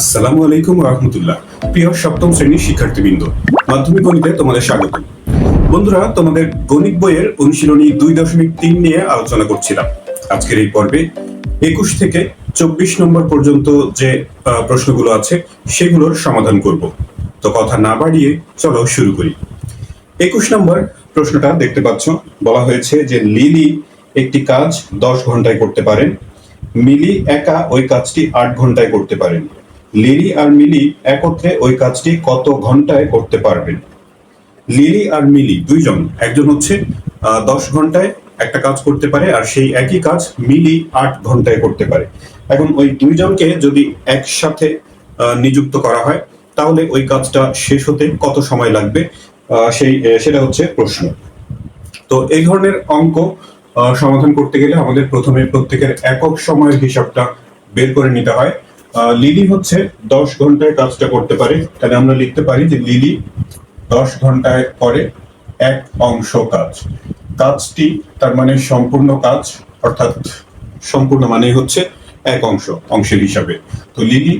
আসসালামু আলাইকুম রহমতুল্লাহ। প্রিয় সপ্তম শ্রেণির শিক্ষার্থীবৃন্দ, মাধ্যমিক গণিতে তোমাদের স্বাগত। বন্ধুরা, তোমাদের গণিত বইয়ের অনুশীলনী দুই দশমিক তিন নিয়ে আলোচনা করছিলাম। আজকের এই পর্বে একুশ থেকে চব্বিশ নম্বর পর্যন্ত যে প্রশ্নগুলো আছে, সেগুলোর সমাধান করব। তো কথা না বাড়িয়ে চলো শুরু করি। একুশ নম্বর প্রশ্নটা দেখতে পাচ্ছ, বলা হয়েছে যে লিলি একটি কাজ দশ ঘন্টায় করতে পারেন, মিলি একা ওই কাজটি আট ঘন্টায় করতে পারেন। লিলি আর মিলি একত্রে ওই কাজটি কত ঘন্টায় করতে পারবেন? লিলি আর মিলি দুইজন, একজন হচ্ছে দশ ঘন্টায় একটা কাজ করতে পারে, আর সেই একই কাজ মিলি আট ঘন্টায় করতে পারে। এখন ওই দুইজনকে যদি একসাথে নিযুক্ত করা হয়, তাহলে ওই কাজটা শেষ হতে কত সময় লাগবে? সেই সেটা হচ্ছে প্রশ্ন। তো এই ধরনের অঙ্ক সমাধান করতে গেলে আমাদের প্রথমে প্রত্যেকের একক সময়ের হিসাবটা বের করে নিতে হয়। লিলি হচ্ছে দশ ঘন্টায় কাজটা করতে পারে। তাহলে আমরা লিখতে পারি যে লিলি দশ ঘন্টায় করে এক অংশ কাজ। কাজটি তার মানে সম্পূর্ণ কাজ, অর্থাৎ সম্পূর্ণ মানে হচ্ছে এক অংশ, অংশের হিসাবে। তো লিলি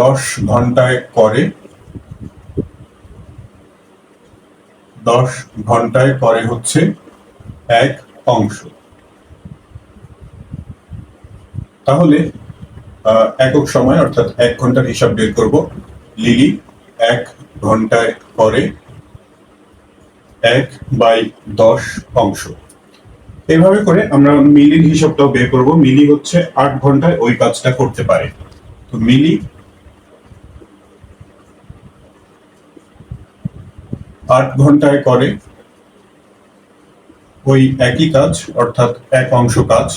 দশ ঘন্টায় করে, দশ ঘন্টায় করে হচ্ছে এক অংশ। তাহলে একক সময়, অর্থাৎ এক ঘণ্টার হিসাব বের করব। লিলি, এক ঘন্টায় করে এক বাই দশ অংশ। এভাবে করে আমরা মিলির হিসাবটাও বের করব। মিলি হচ্ছে আট ঘন্টায় ওই কাজটা করতে পারে। তো মিলি আট ঘন্টায় করে ওই একই কাজ, অর্থাৎ এক অংশ কাজ,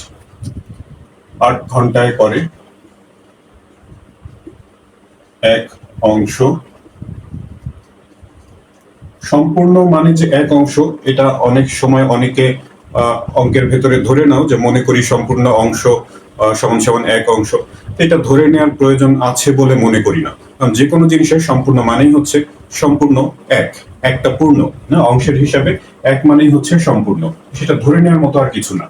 আট ঘন্টায় করে এক অংশ। সম্পূর্ণ মানে যে এক অংশ, এটা অনেক সময় অনেকে অঙ্কের ভেতরে ধরে নাও যে মনে করি সম্পূর্ণ অংশ সমান সমান এক অংশ। এটা ধরে নেওয়ার প্রয়োজন আছে বলে মনে করি না। কারণ যে কোনো জিনিসের সম্পূর্ণ মানেই হচ্ছে সম্পূর্ণ এক, একটা পূর্ণ, না? অংশের হিসাবে এক মানেই হচ্ছে সম্পূর্ণ। সেটা ধরে নেওয়ার মতো আর কিছু না।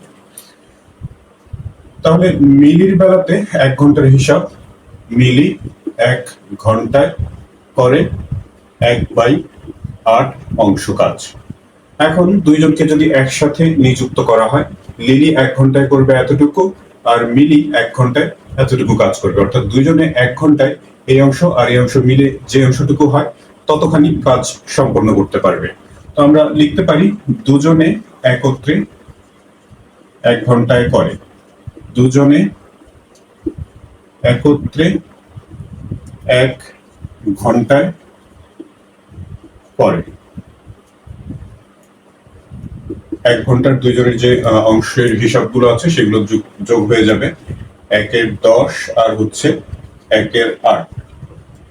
তাহলে মিলির বেলাতে এক ঘণ্টার হিসাব, মিলি এক ঘন্টায় করে এক বাই আট অংশ কাজ। এখন দুইজনকে যদি একসাথে নিযুক্ত করা হয়, লিলি এক ঘন্টায় করবে এতটুকু আর মিলি এক ঘন্টায় এতটুকু কাজ করবে। অর্থাৎ দুইজনে এক ঘন্টায় এই অংশ আর এই অংশ মিলে যে অংশটুকু হয়, ততখানি কাজ সম্পন্ন করতে পারবে। তো আমরা লিখতে পারি, দুজনে একত্রে এক ঘন্টায় করে। দুজনে একত্রে এক ঘন্টায় করে এক ঘণ্টার দুইজনের যে অংশের হিসাবগুলো আছে, সেগুলো যোগ- হয়ে যাবে। একের দশ আর হচ্ছে একের আট।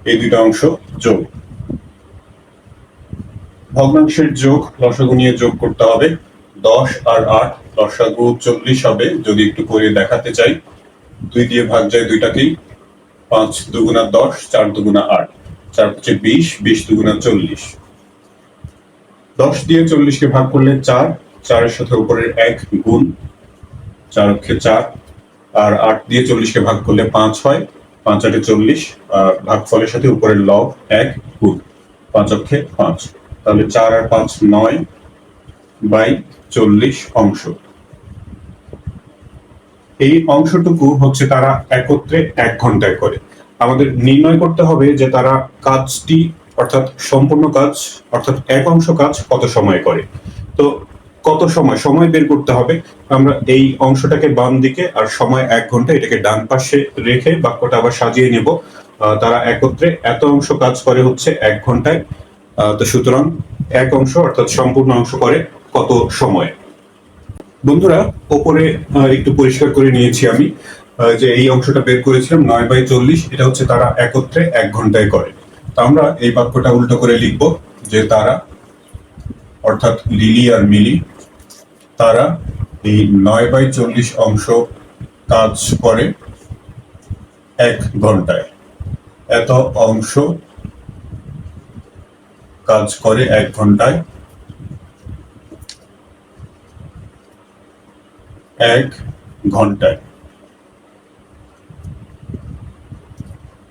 এই দুইটা অংশ যোগ। ভগ্নাংশের যোগ লসাগু নিয়ে যোগ করতে হবে। দশ আর আট লসাগু চল্লিশ হবে। যদি একটু করে দেখাতে চাই, দুই দিয়ে ভাগ যায় দুইটাকেই। পাঁচ দুগুণা দশ, চার দুগুণা আট। চার হচ্ছে বিশ বিশ দুগুণা চল্লিশ। দশ দিয়ে চল্লিশকে ভাগ করলে চার, চারের সাথে উপরের এক গুণ চার অক্ষে চার, আর আট দিয়ে চল্লিশকে ভাগ করলে পাঁচ হয়, পাঁচ আটে চল্লিশ, আর ভাগ ফলের সাথে উপরের লব এক গুণ পাঁচ অক্ষে পাঁচ। তাহলে চার আর পাঁচ নয় বাই চল্লিশ অংশ। এই অংশটুকু হচ্ছে তারা একত্রে এক ঘন্টায় করে। আমাদের নির্ণয় করতে হবে যে তারা কাজটি, অর্থাৎ সম্পূর্ণ কাজ, অর্থাৎ এক অংশ কাজ কত সময় করে। তো কত সময়? সময় বের করতে হবে। আমরা এই অংশটাকে বাম দিকে আর সময় এক ঘণ্টা এটাকে ডান পাশে রেখে বাক্যটা আবার সাজিয়ে নেব। তারা একত্রে এত অংশ কাজ করে হচ্ছে এক ঘন্টায়। তো সুতরাং এক অংশ, অর্থাৎ সম্পূর্ণ অংশ করে কত সময়? বন্ধুরা, ওপরে একটু পরিষ্কার করে নিয়েছি আমি যে এই অংশটা বের করেছিলাম, নয় বাই চল্লিশ, এটা হচ্ছে তারা একত্রে এক ঘন্টায় করে। তো আমরা এই বাক্যটা উল্টো করে লিখব, যে তারা, অর্থাৎ লিলি আর মিলি, তারা এই নয় বাই চল্লিশ অংশ কাজ করে এক ঘন্টায়। এত অংশ কাজ করে এক ঘন্টায় এক ঘন্টায়।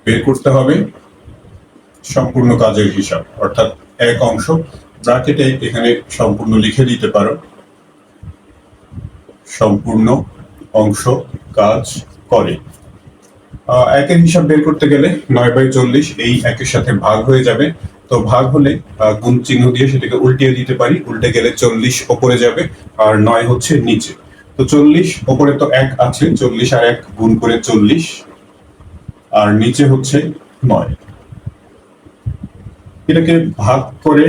বের করতে হবে সম্পূর্ণ কাজের হিসাব, অর্থাৎ এক অংশ, ব্র্যাকেটে এখানে সম্পূর্ণ লিখে দিতে পারো। সম্পূর্ণ অংশ, কাজ করে। একের হিসাব বের করতে গেলে নয় বাই চল্লিশ এই একের সাথে ভাগ হয়ে যাবে। তো ভাগ হলে গুণ চিহ্ন দিয়ে সেটাকে উল্টিয়ে দিতে পারি। উল্টে গেলে চল্লিশ ওপরে যাবে, আর নয় হচ্ছে নিচে। তো চল্লিশ, ওপরে তো এক আছে, চল্লিশ আর এক গুণ করে চল্লিশ। আর নিচে হচ্ছে নয়। এটাকে ভাগ করে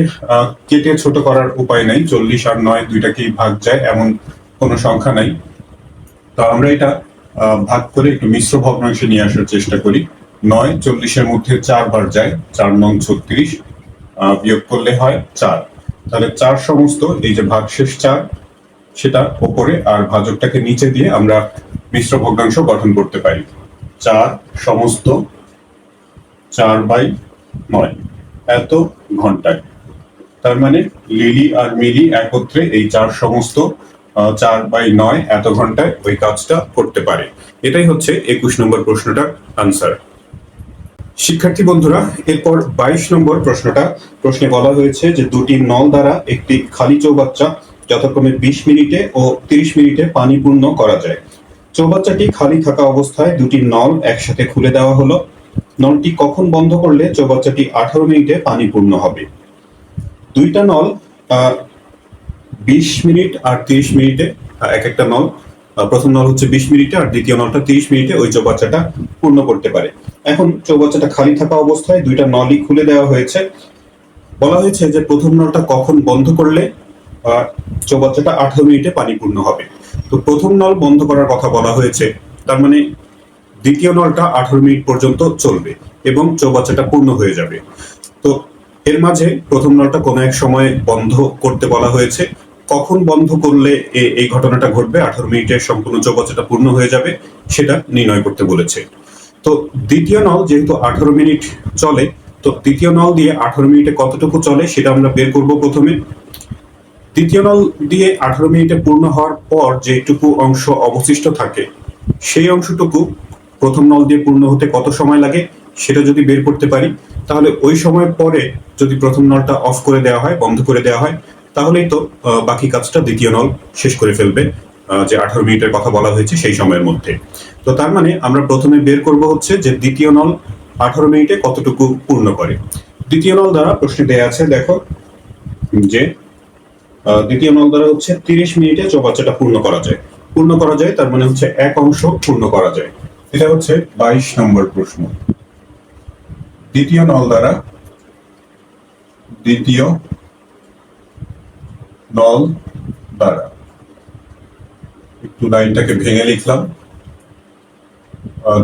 কেটে ছোট করার উপায় নাই। চল্লিশ আর নয় দুইটাকেই ভাগ যায়, এমন কোনো সংখ্যা নাই। তো আমরা এটা ভাগ করে একটু মিশ্র ভগ্নাংশে নিয়ে আসার চেষ্টা করি। নয়, চল্লিশের মধ্যে চারবার যায়, চার নং ছত্রিশ বিয়োগ করলে হয় চার। তাহলে চার সমস্ত, এই যে ভাগশেষ চার সেটা ওপরে আর ভাজকটাকে নিচে দিয়ে আমরা মিশ্র ভগ্নাংশ গঠন করতে পারি। চার সমস্ত চার বাই নয়। এত ঘন্টায়। তার মানে লিলি আর মিলি একত্রে এই চার সমস্ত চার বাই নয় এত ঘন্টায় ওই কাজটা করতে পারে। এটাই হচ্ছে একুশ নম্বর প্রশ্নটার আনসার শিক্ষার্থী বন্ধুরা, এরপর বাইশ নম্বর প্রশ্নটা। প্রশ্নে বলা হয়েছে যে দুটি নল দ্বারা একটি খালি চৌবাচ্চা যথাক্রমে বিশ মিনিটে ও তিরিশ মিনিটে পানি পূর্ণ করা যায়। চৌবাচ্চাটি খালি থাকা অবস্থায় দুটি নল একসাথে খুলে দেওয়া হলো। নলটি কখন বন্ধ করলে চৌবাচ্চাটি আঠারো মিনিটে পানি পূর্ণ হবে? দুইটা নল বিশ মিনিট আর তিরিশ মিনিটে এক একটা নল প্রথম নল হচ্ছে বিশ মিনিটে আর দ্বিতীয় নলটা তিরিশ মিনিটে ওই চৌবাচ্চাটা পূর্ণ করতে পারে। এখন চৌবাচ্চাটা খালি থাকা অবস্থায় দুইটা নলই খুলে দেওয়া হয়েছে। বলা হয়েছে যে প্রথম নলটা কখন বন্ধ করলে চৌবাচ্চাটা আঠারো মিনিটে পানি পূর্ণ হবে। তো প্রথম নল বন্ধ করার কথা বলা হয়েছে, তার মানে দ্বিতীয় নলটা আঠারো মিনিট পর্যন্ত চলবে এবং চৌবাচ্চাটা পূর্ণ হয়ে যাবে। তো এর মাঝে প্রথম নলটা কোনো এক সময় বন্ধ করতে বলা হয়েছে। কখন বন্ধ করলে এই ঘটনাটা ঘটবে, আঠারো মিনিটের সম্পূর্ণ চৌবাচ্চাটা পূর্ণ হয়ে যাবে, সেটা নির্ণয় করতে বলেছে। তো দ্বিতীয় নল যেহেতু আঠারো মিনিট চলে, তো দ্বিতীয় নল দিয়ে আঠারো মিনিটে কতটুকু চলে সেটা আমরা বের করব প্রথমে। দ্বিতীয় নল দিয়ে আঠারো মিনিটে পূর্ণ হওয়ার পর যেটুকু অংশ অবশিষ্ট থাকে, সেই অংশটুকু প্রথম নল দিয়ে পূর্ণ হতে কত সময় লাগে সেটা যদি বের করতে পারি, তাহলে ওই সময় পরে যদি প্রথম নলটা অফ করে দেওয়া হয়, বন্ধ করে দেওয়া হয়, তাহলেই তো বাকি কাজটা দ্বিতীয় নল শেষ করে ফেলবে যে আঠারো মিনিটের কথা বলা হয়েছে সেই সময়ের মধ্যে। তো তার মানে আমরা প্রথমে বের করব হচ্ছে যে দ্বিতীয় নল আঠারো মিনিটে কতটুকু পূর্ণ করে। দ্বিতীয় নল দ্বারা প্রশ্নে দেয়া আছে, দেখো, যে দ্বিতীয় নল দ্বারা হচ্ছে তিরিশ মিনিটে চৌবাচ্চাটা পূর্ণ করা যায়। পূর্ণ করা যায়, তার মানে হচ্ছে এক অংশ পূর্ণ করা যায়। এটা হচ্ছে বাইশ নম্বর প্রশ্ন। দ্বিতীয় নল দ্বারা দ্বিতীয় নল দ্বারা একটু লাইনটাকে ভেঙে লিখলাম।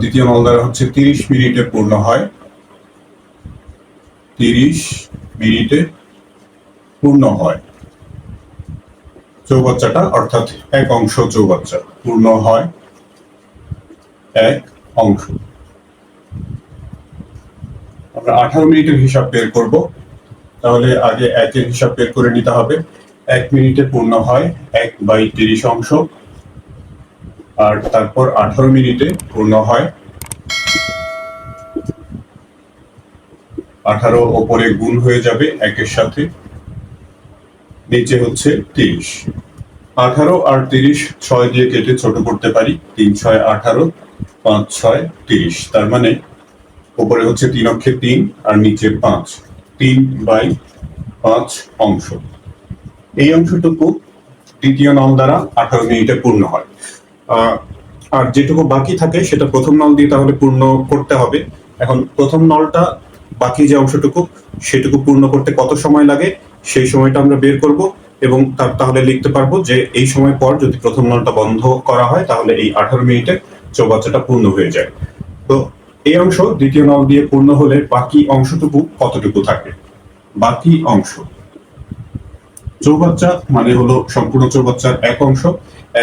দ্বিতীয় নল দ্বারা হচ্ছে তিরিশ মিনিটে পূর্ণ হয়। তিরিশ মিনিটে পূর্ণ হয়। চৌবাচ্চাটা, অর্থাৎ এক অংশ চৌবাচ্চা পূর্ণ হয় এক অংশ। আমরা আঠারো মিনিটের হিসাব বের করব। তাহলে আগে একের হিসাব বের করে নিতে হবে। এক মিনিটে পূর্ণ হয় এক বাই তিরিশ অংশ। আর তারপর আঠারো মিনিটে পূর্ণ হয় আঠারো ওপরে গুণ হয়ে যাবে একের সাথে। নিচে হচ্ছে তিরিশ। আঠারো আর তিরিশ, ছয় দিয়ে কেটে ছোট করতে পারি। তিন, ছয়, আঠারো, পাঁচ, ছয়, তিরিশ। তার মানে উপরে হচ্ছে তিন অক্ষে তিন আর নিচে পাঁচ। তিন বাই পাঁচ অংশ। এই অংশটুকু দ্বিতীয় নল দ্বারা আঠারো মিনিটে পূর্ণ হয়। আর যেটুকু বাকি থাকে সেটা প্রথম নল দিয়ে তাহলে পূর্ণ করতে হবে। এখন প্রথম নলটা বাকি যে অংশটুকু সেটুকু পূর্ণ করতে কত সময় লাগে, সেই সময়টা আমরা বের করব এবং তার তাহলে লিখতে পারব যে এই সময় পর যদি প্রথম নলটা বন্ধ করা হয়, তাহলে এই আঠারো মিনিটে চৌবাচ্চাটা পূর্ণ হয়ে যায়। তো এই অংশ দ্বিতীয় নল দিয়ে পূর্ণ হলে বাকি অংশটুকু কতটুকু থাকে বাকি অংশ। চৌবাচ্চা মানে হলো সম্পূর্ণ চৌবাচ্চার এক অংশ।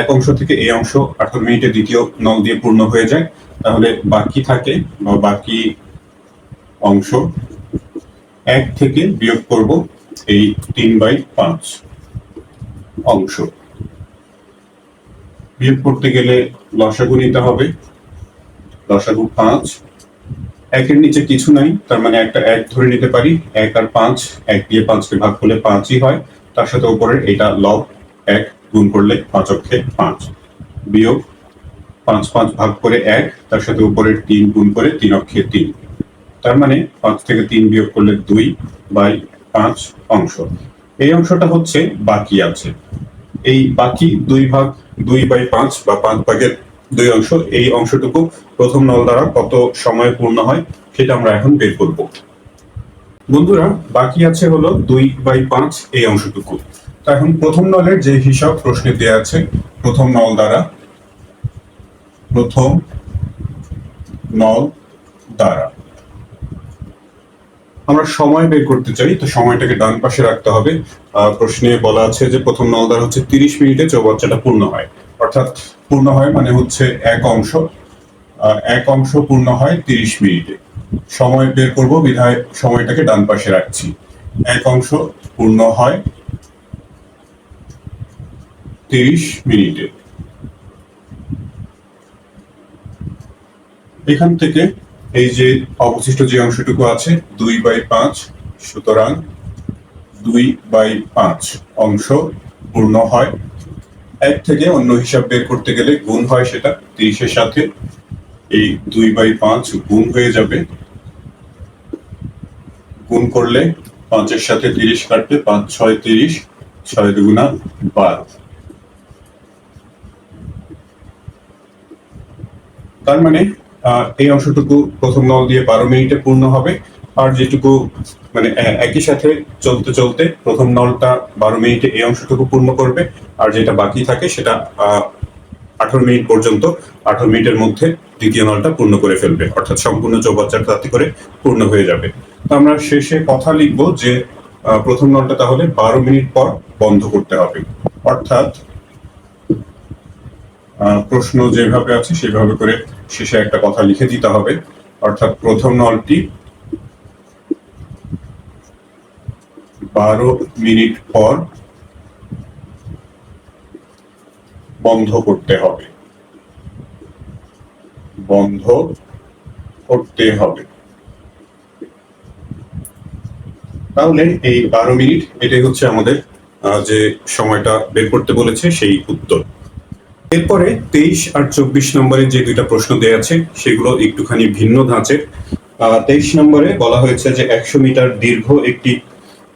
এক অংশ থেকে এই অংশ আঠারো মিনিটে দ্বিতীয় নল দিয়ে পূর্ণ হয়ে যায়। তাহলে বাকি থাকে বা বাকি অংশ। এক থেকে বিয়োগ করব এই তিন বাই পাঁচ অংশ। বিয়োগ করতে গেলে লসাগু নিতে হবে। লসাগু পাঁচ। একের নিচে কিছু নাই, তার মানে একটা এক ধরে নিতে পারি। এক আর পাঁচ, এক দিয়ে পাঁচকে ভাগ করলে পাঁচই হয়। তার সাথে উপরের এটা লব এক গুণ করলে পাঁচ অক্ষে পাঁচ। বিয়োগ পাঁচ পাঁচ ভাগ করে এক, তার সাথে উপরের তিন গুণ করে তিন অক্ষে তিন। তার মানে পাঁচ থেকে তিন বিয়োগ করলে দুই বাই পাঁচ অংশ। এই অংশটা হচ্ছে বাকি আছে। এই বাকি দুই ভাগ দুই বাই পাঁচ বা পাঁচ ভাগের দুই অংশ, এই অংশটুকু প্রথম নল দ্বারা কত সময় পূর্ণ হয় সেটা আমরা এখন বের করব। বন্ধুরা, বাকি আছে হলো দুই বাই পাঁচ এই অংশটুকু। তো এখন প্রথম নলের যে হিসাব প্রশ্নে দেওয়া আছে, প্রথম নল দ্বারা, প্রথম নল দ্বারা। আমরা সময় বের করতে চাই, তো সময়টাকে ডান পাশে রাখতে হবে। প্রশ্নে বলা আছে যে প্রথম নলদার হচ্ছে তিরিশ মিনিটে চৌবাচ্চাটা পূর্ণ হয়। অর্থাৎ পূর্ণ হয় মানে হচ্ছে এক অংশ। এক অংশ পূর্ণ হয় তিরিশ মিনিটে। সময় বের করব, বিধায় সময়টাকে ডান পাশে রাখছি। এক অংশ পূর্ণ হয় তিরিশ মিনিটে। এখান থেকে এই যে অবশিষ্ট যে অংশটুকু আছে, দুই বাই পাঁচ, সুতরাং দুই বাই পাঁচ অংশ পূর্ণ হয়। এক থেকে অন্য হিসাব বের করতে গেলে গুণ হয় সেটা তিরিশের সাথে। এই দুই বাই পাঁচ গুণ হয়ে যাবে। গুণ করলে পাঁচের সাথে তিরিশ কাটবে পাঁচ, ছয়, তিরিশ, ছয় দুগুণা বারো। তার মানে এই অংশটুকু প্রথম নল দিয়ে বারো মিনিটে পূর্ণ হবে। আর যেটুকু মানে একই সাথে চলতে চলতে প্রথম নলটা বারো মিনিটে এই অংশটুকু পূর্ণ করবে। আর যেটা বাকি থাকে সেটা আঠারো মিনিট পর্যন্ত, আঠারো মিনিটের মধ্যে দ্বিতীয় নলটা পূর্ণ করে ফেলবে। অর্থাৎ সম্পূর্ণ চৌবাচ্চাটা তাতে করে পূর্ণ হয়ে যাবে। তো আমরা শেষে কথা লিখব যে প্রথম নলটা তাহলে বারো মিনিট পর বন্ধ করতে হবে। অর্থাৎ প্রশ্ন যেভাবে আছে, সেভাবে করে শেষে একটা কথা লিখে দিতে হবে। অর্থাৎ প্রথম নলটি বারো মিনিট পর বন্ধ করতে হবে। বন্ধ করতে হবে। তাহলে এই বারো মিনিট, এটাই হচ্ছে আমাদের যে সময়টা বের করতে বলেছে, সেই উত্তর। এরপরে তেইশ আর চব্বিশ নম্বরে যে দুইটা প্রশ্ন দেওয়া আছে, সেগুলো একটুখানি ভিন্ন ধাঁচের। তেইশ নম্বরে বলা হয়েছে যে একশো মিটার দীর্ঘ একটি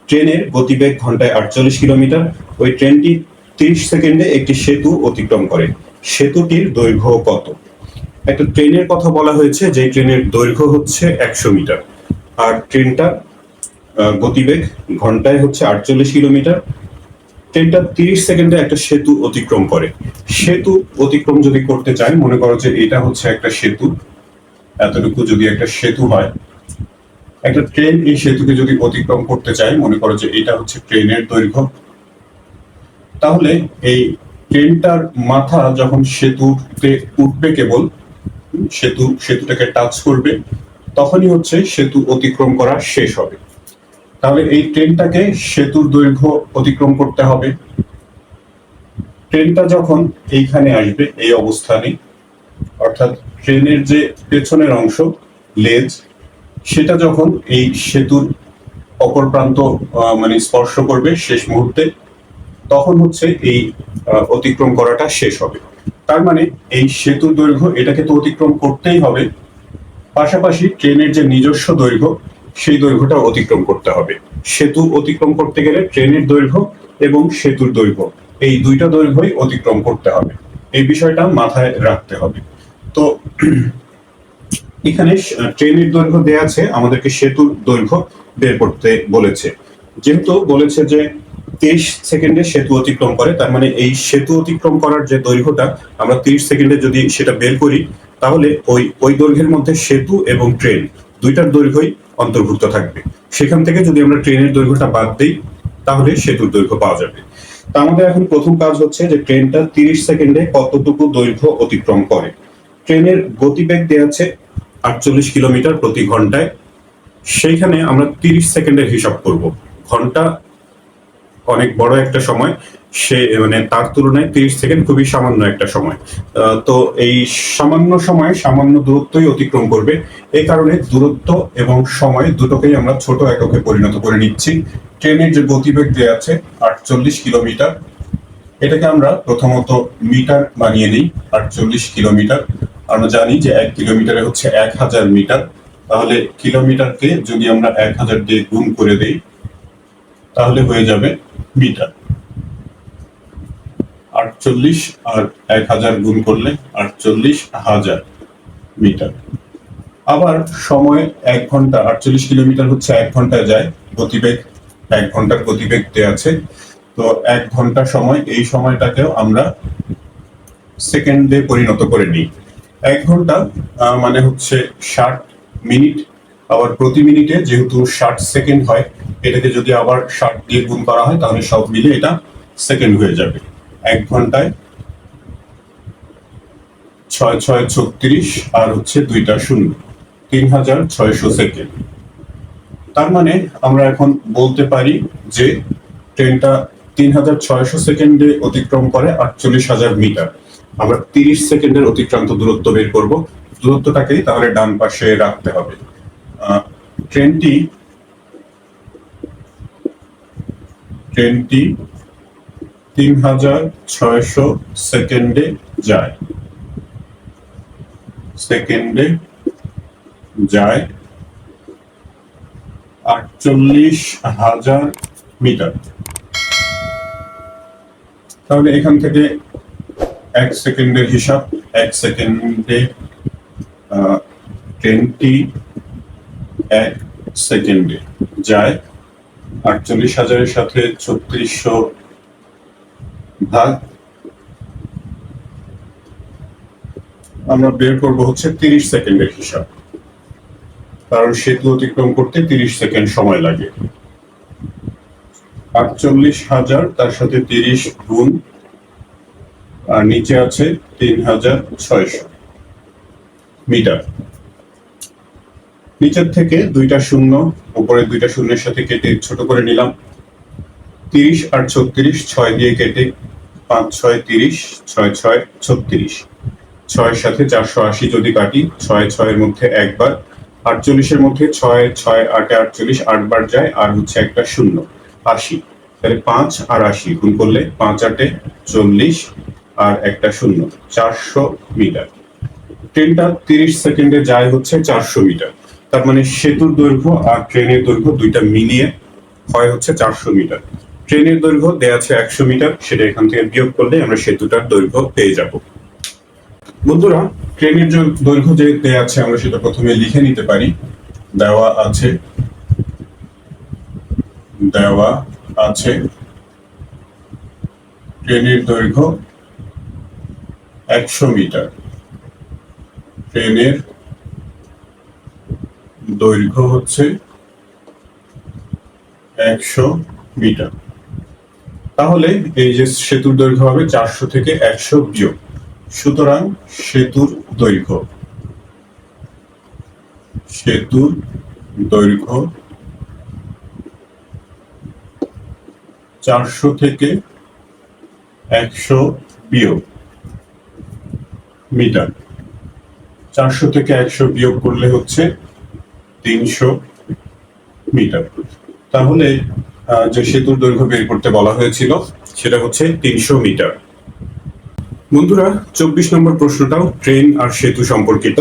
ট্রেনের গতিবেগ ঘন্টায় আটচল্লিশ কিলোমিটার। ওই ট্রেনটি তিরিশ সেকেন্ডে একটি সেতু অতিক্রম করে। সেতুটির দৈর্ঘ্য কত? একটা ট্রেনের কথা বলা হয়েছে যে ট্রেনের দৈর্ঘ্য হচ্ছে একশো মিটার। আর ট্রেনটা গতিবেগ ঘন্টায় হচ্ছে আটচল্লিশ কিলোমিটার। ট্রেনটা তিরিশ সেকেন্ডে একটা সেতু অতিক্রম করে। সেতু অতিক্রম যদি করতে চাই, মনে করো যে এটা হচ্ছে একটা সেতু, এতটুকু যদি একটা সেতু হয়, একটা ট্রেন এই সেতুকে যদি অতিক্রম করতে চায়, মনে করো যে এটা হচ্ছে ট্রেনের দৈর্ঘ্য, তাহলে এই ট্রেনটার মাথা যখন সেতুতে উঠবে কেবল, সেতু, সেতুটাকে টাচ করবে, তখনই হচ্ছে সেতু অতিক্রম করা শেষ হবে। তাহলে এই ট্রেনটাকে সেতুর দৈর্ঘ্য অতিক্রম করতে হবে। ট্রেনটা যখন এইখানে আসবে, এই অবস্থানে, অর্থাৎ ট্রেনের যে পেছনের অংশ, লেজ, সেটা যখন এই সেতুর অপর প্রান্ত মানে স্পর্শ করবে শেষ মুহূর্তে, তখন হচ্ছে এই অতিক্রম করাটা শেষ হবে। তার মানে এই সেতুর দৈর্ঘ্য এটাকে তো অতিক্রম করতেই হবে। পাশাপাশি ট্রেনের যে নিজস্ব দৈর্ঘ্য সেই দৈর্ঘ্যটা অতিক্রম করতে হবে। সেতু অতিক্রম করতে গেলে ট্রেনের দৈর্ঘ্য এবং সেতুর দৈর্ঘ্য, এই দুইটা দৈর্ঘ্যই অতিক্রম করতে হবে। এই বিষয়টা মাথায় রাখতে হবে। তো এখানে ট্রেনের দৈর্ঘ্য দেয়া আছে, আমাদেরকে সেতুর দৈর্ঘ্য বের করতে বলেছে। যেহেতু বলেছে যে তেইশ সেকেন্ডে সেতু অতিক্রম করে, তার মানে এই সেতু অতিক্রম করার যে দৈর্ঘ্যটা, আমরা তিরিশ সেকেন্ডে যদি সেটা বের করি, তাহলে ওই ওই দৈর্ঘ্যের মধ্যে সেতু এবং ট্রেন, দুইটার দৈর্ঘ্যই অন্তর্ভুক্ত থাকবে। সেখান থেকে যদি আমরা ট্রেনের দৈর্ঘ্যটা বাদ দিই, তাহলে সেতুর দৈর্ঘ্য পাওয়া যাবে। তা আমাদের এখন প্রথম কাজ হচ্ছে যে ট্রেনটা তিরিশ সেকেন্ডে কতটুকু দৈর্ঘ্য অতিক্রম করে। ট্রেনের গতিবেগ দেওয়া আছে আটচল্লিশ কিলোমিটার প্রতি ঘন্টায়। সেইখানে আমরা তিরিশ সেকেন্ডের হিসাব করব। ঘণ্টা অনেক বড় একটা সময়। সে মানে তার তুলনায় তিরিশ সেকেন্ড খুবই সামান্য একটা সময়। তো এই সামান্য সময়ে সামান্য দূরত্বই অতিক্রম করবে। এই কারণে দূরত্ব এবং সময় দুটোকেই আমরা ছোট এককে পরিণত করে নিচ্ছি। ট্রেনের যে গতিবেগ দেওয়া আছে, আটচল্লিশ কিলোমিটার, এটাকে আমরা প্রথমত মিটার বানিয়ে নিই, আটচল্লিশ কিলোমিটার। আমরা জানি যে এক কিলোমিটারে হচ্ছে এক হাজার মিটার। তাহলে কিলোমিটারকে যদি আমরা এক হাজার দিয়ে গুণ করে দেই, তাহলে হয়ে যাবে মিটার। আটচল্লিশ আর এক হাজার গুণ করলে আটচল্লিশ হাজার মিটার। আবার সময় এক ঘণ্টা, আটচল্লিশ কিলোমিটার হচ্ছে এক ঘন্টায় যায়, গতিবেগ, এক ঘণ্টার গতিবেগ দেওয়া আছে। তো এক ঘণ্টা সময়, এই সময়টাকেও আমরা সেকেন্ডে পরিণত করে নিই। এক ঘণ্টা মানে হচ্ছে ষাট মিনিট। আবার প্রতি মিনিটে যেহেতু ষাট সেকেন্ড হয়, এটাকে যদি আবার ষাট দিয়ে গুণ করা হয়, তাহলে সব মিলে এটা সেকেন্ড হয়ে যাবে। এক ঘন্টায়। ছয় ছয় ছত্রিশ আর হচ্ছে দুইটা শূন্য। তিন হাজার ছয়শো সেকেন্ড। তার মানে আমরা এখন বলতে পারি যে ট্রেনটা তিন হাজার ছয়শো সেকেন্ডে অতিক্রম করে আটচল্লিশ হাজার মিটার। আমরা তিরিশ সেকেন্ডের অতিক্রান্ত দূরত্ব বের করব। দূরত্বটাকেই তাহলে ডান পাশে রাখতে হবে। ট্রেনটি ট্রেনটি তিন হাজার ছয়শো সেকেন্ডে যায়। সেকেন্ডে যায় আটচল্লিশ হাজার মিটার। তাহলে এখান থেকে এক সেকেন্ডের হিসাব, এক সেকেন্ডে ট্রেনটি এক সেকেন্ডে যায়। আটচল্লিশ হাজারের সাথে ছত্রিশশো ভাগ আমরা বের করব হচ্ছে তিরিশ সেকেন্ডের হিসাব। কারণ সেতু অতিক্রম করতে তিরিশ সেকেন্ড সময় লাগে। আটচল্লিশ হাজার, তার সাথে তিরিশ গুণ, আর নিচে আছে তিন হাজার ছয়শো মিটার। নিচের থেকে দুইটা শূন্য উপরে দুইটা শূন্যের সাথে কেটে ছোট করে নিলাম। তিরিশ আর ছত্রিশ, ছয় দিয়ে কেটে পাঁচ ছয় তিরিশ, ছয় ছয় ছত্রিশ। ছয়ের সাথে চারশো আশি যদি কাটি, ছয় ছয়ের মধ্যে একবার, আটচল্লিশের মধ্যে ছয় ছয়, আটে আটচল্লিশ, আটবার যায়, আর হচ্ছে একটা শূন্য, আশি। তাহলে পাঁচ আর আশি, গুণ করলে পাঁচ আটে চল্লিশ, আর একটা শূন্য, চারশো মিটার। ট্রেনটা তিরিশ সেকেন্ডে যায় হচ্ছে চারশো মিটার। তার মানে সেতুর দৈর্ঘ্য আর ট্রেনের দৈর্ঘ্য দুইটা মিলিয়ে হয় হচ্ছে চারশো মিটার। ট্রেনের দৈর্ঘ্য দেয়া আছে একশো মিটার, সেটা এখান থেকে বিয়োগ করলে আমরা সেতুটার দৈর্ঘ্য পেয়ে যাব। বন্ধুরা, ট্রেনের দৈর্ঘ্য যে দেয়া আছে, আমরা সেটা প্রথমে লিখে নিতে পারি। দেওয়া আছে। দেওয়া আছে। ট্রেনের দৈর্ঘ্য একশো মিটার। ট্রেনের দৈর্ঘ্য হচ্ছে একশো মিটার। তাহলে এই যে সেতুর দৈর্ঘ্য হবে চারশো থেকে একশো বিয়োগ। সুতরাং সেতুর দৈর্ঘ্য। সেতুর দৈর্ঘ্য চারশো থেকে একশো বিয়োগ মিটার। চারশো থেকে একশো বিয়োগ করলে হচ্ছে তিনশো মিটার। তাহলে যে সেতুর দৈর্ঘ্য বের করতে বলা হয়েছিল, সেটা হচ্ছে তিনশো মিটার। বন্ধুরা, চব্বিশ নম্বর প্রশ্নটাও ট্রেন আর সেতু সম্পর্কিত,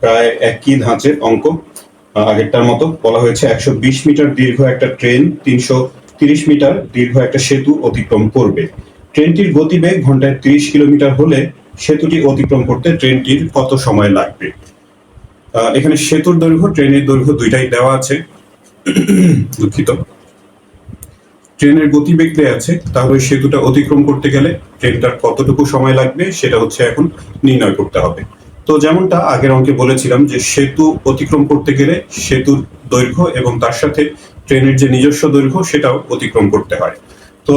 প্রায় একই ধাঁচের অঙ্ক। আগেরটার মতো বলা হয়েছে একশো বিশ মিটার দীর্ঘ একটা ট্রেন, তিনশো তিরিশ মিটার দীর্ঘ একটা সেতু অতিক্রম করবে। ট্রেনটির গতিবেগ ঘন্টায় তিরিশ কিলোমিটার হলে সেতুটি অতিক্রম করতে ট্রেনটির কত সময় লাগবে? এখানে সেতুর দৈর্ঘ্য, ট্রেনের দৈর্ঘ্য দুইটাই দেওয়া আছে। দুঃখিত। ট্রেনের গতিবেগ দেয়া আছে, তাহলে সেতুটা অতিক্রম করতে গেলে ট্রেনটার কতটুকু সময় লাগবে সেটা হচ্ছে এখন নির্ণয় করতে হবে। তো যেমনটা আগের অঙ্কে বলেছিলাম যে সেতু অতিক্রম করতে গেলে সেতুর দৈর্ঘ্য এবং তার সাথে ট্রেনের যে নিজস্ব দৈর্ঘ্য সেটাও অতিক্রম করতে হয়। তো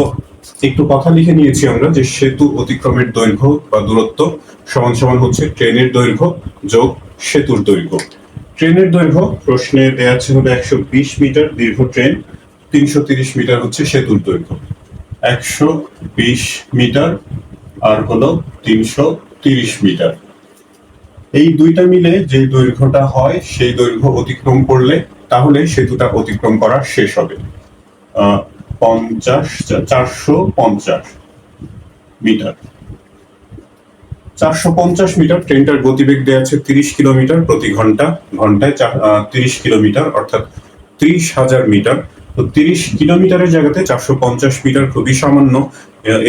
একটু কথা লিখে নিয়েছি আমরা যে সেতু অতিক্রমের দৈর্ঘ্য বা দূরত্ব সমান সমান হচ্ছে ট্রেনের দৈর্ঘ্য যোগ সেতুর দৈর্ঘ্য। ট্রেনের দৈর্ঘ্য প্রশ্নে দেওয়া আছে হবে একশো বিশ মিটার দীর্ঘ ট্রেন। তিনশো তিরিশ মিটার হচ্ছে সেতুর দৈর্ঘ্য। একশো বিশ মিটার আর হলো তিনশো তিরিশ মিটার। এই দুইটা মিলে যে দৈর্ঘ্যটা হয়, সেই দৈর্ঘ্য অতিক্রম করলে তাহলে সেতুটা অতিক্রম করা শেষ হবে। পঞ্চাশ, চারশো পঞ্চাশ মিটার। চারশো পঞ্চাশ মিটার ট্রেনটার গতিবেগ দেওয়া আছে তিরিশ কিলোমিটার প্রতি ঘণ্টা, ঘন্টায় তিরিশ কিলোমিটার অর্থাৎ ত্রিশ হাজার মিটার। তো তিরিশ কিলোমিটারের জায়গাতে চারশো পঞ্চাশ মিটার খুবই সামান্য।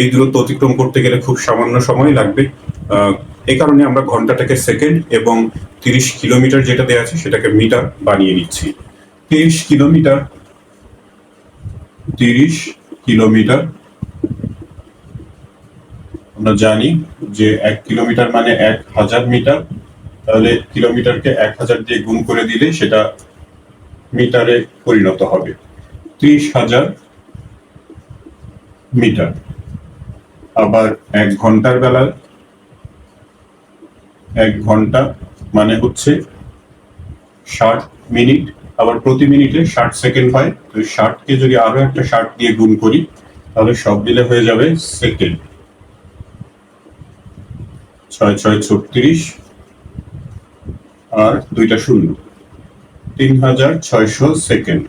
এই দূরত্ব অতিক্রম করতে গেলে খুব সামান্য সময় লাগবে। এই কারণে আমরা ঘন্টাটাকে সেকেন্ড এবং তিরিশ কিলোমিটার যেটা দেওয়া আছে সেটাকে মিটার বানিয়ে নিচ্ছি। তিরিশ কিলোমিটার তিরিশ কিলোমিটার। আমরা জানি যে এক কিলোমিটার মানে এক হাজার মিটার। তাহলে কিলোমিটারকে এক হাজার দিয়ে গুণ করে দিলে সেটা মিটারে পরিণত হবে। ত্রিশ হাজার মিটার। আবার এক ঘণ্টার বেলায়, এক ঘণ্টা মানে হচ্ছে ষাট মিনিট। আবার প্রতি মিনিটে ষাট সেকেন্ড হয়। তো ষাটকে যদি আরও একটা ষাট দিয়ে গুণ করি, তাহলে সব মিলে হয়ে যাবে সেকেন্ড। ছয় ছয়, ছত্রিশ আর দুইটা শূন্য। তিন হাজার ছয়শো সেকেন্ড।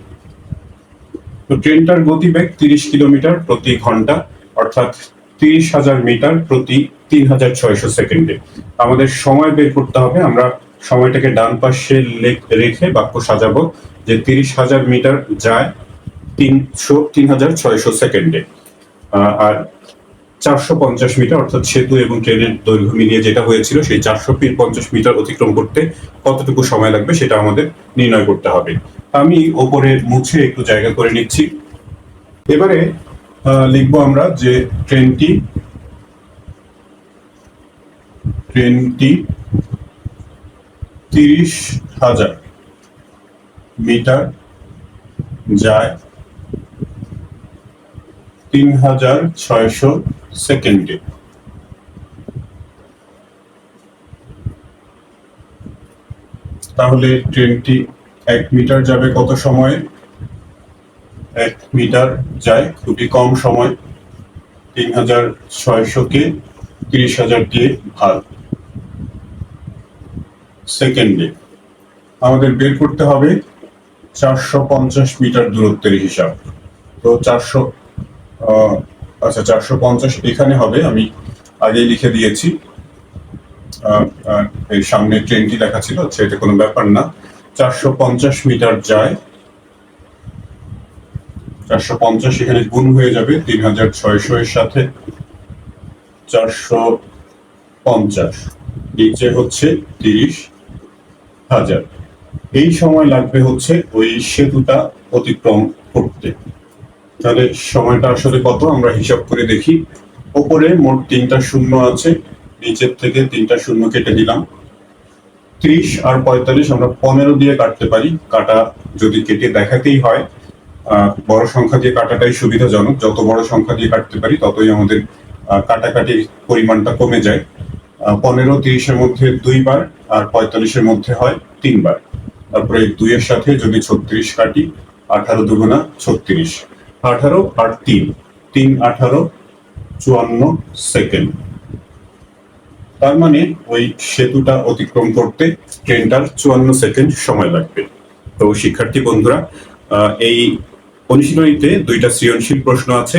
তো ট্রেনটার গতিবেগ তিরিশ কিলোমিটার প্রতি ঘণ্টা, অর্থাৎ তিরিশ হাজার মিটার প্রতি তিন হাজার ছয়শো সেকেন্ডে। আমাদের সময় বের করতে হবে, আমরা সময়টাকে ডান পাশে রেখে বাক্য সাজাবো যে তিরিশ হাজার মিটার যায় তিনশো, তিন হাজার ছয়শো সেকেন্ডে। আর চারশো পঞ্চাশ মিটার, অর্থাৎ সেতু এবং ট্রেনের দৈর্ঘ্য মিলিয়ে যেটা হয়েছিল, সেই চারশো পঞ্চাশ মিটার অতিক্রম করতে কতটুকু সময় লাগবে সেটা আমাদের নির্ণয় করতে হবে। আমি ওপরে মুছে একটু জায়গা করে নিচ্ছি। এবারে লিখব আমরা যে ট্রেনটি ট্রেনটি তিরিশ হাজার মিটার যায় তিন হাজার ছয়শো সেকেন্ডে। তাহলে ট্রেনটি এক মিটার যাবে কত সময়ে? এক মিটার যায় খুবই কম সময়। তিন হাজার ছয়শোকে তিরিশ হাজার দিয়ে ভাগ সেকেন্ডে। আমাদের বের করতে হবে চারশো পঞ্চাশ মিটার দূরত্বের হিসাব। তো চারশো আচ্ছা চারশো পঞ্চাশ এখানে হবে, আমি আগেই লিখে দিয়েছি। এই সামনে ট্রেনটি লেখা ছিল আচ্ছা এটা কোনো ব্যাপার না। চারশো পঞ্চাশ মিটার যায়। চারশো পঞ্চাশ এখানে গুণ হয়ে যাবে, তিন হাজার ছয়শো এর সাথে চারশো পঞ্চাশ। নিচে হচ্ছে তিরিশ হাজার। এই সময় লাগবে হচ্ছে ওই সেতুটা অতিক্রম করতে। তাহলে সময়টা আসলে কত? আমরা হিসাব করে দেখি। ওপরে মোট তিনটা শূন্য আছে। নিচের থেকে তিনটা শূন্য কেটে দিলাম। ত্রিশ আর পঁয়তাল্লিশ আমরা পনেরো দিয়ে কাটতে পারি। কাটা যদি কেটে দেখাতেই হয় বড় সংখ্যা দিয়ে কাটাটাই সুবিধাজনক। যত বড় সংখ্যা দিয়ে কাটতে পারি, ততই আমাদের কাটাকাটির পরিমাণটা কমে যায়। পনেরো তিরিশের মধ্যে দুইবার আর পঁয়তাল্লিশের মধ্যে হয় তিনবার। তারপরে দুইয়ের সাথে যদি ছত্রিশ কাটি, আঠারো দুগুণা ছত্রিশ। আঠারো আর তিন। তিন আঠারো, চুয়ান্ন সেকেন্ড। তার মানে ওই সেতুটা অতিক্রম করতে ট্রেনটার চুয়ান্ন সেকেন্ড সময় লাগবে। তো শিক্ষার্থী বন্ধুরা এই অনুশীলনীতে দুইটা সৃজনশীল প্রশ্ন আছে।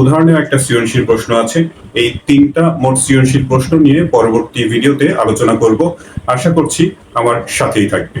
উদাহরণেও একটা সৃজনশীল প্রশ্ন আছে। এই তিনটা মোট সৃজনশীল প্রশ্ন নিয়ে পরবর্তী ভিডিওতে আলোচনা করব। আশা করছি আমার সাথেই থাকবে।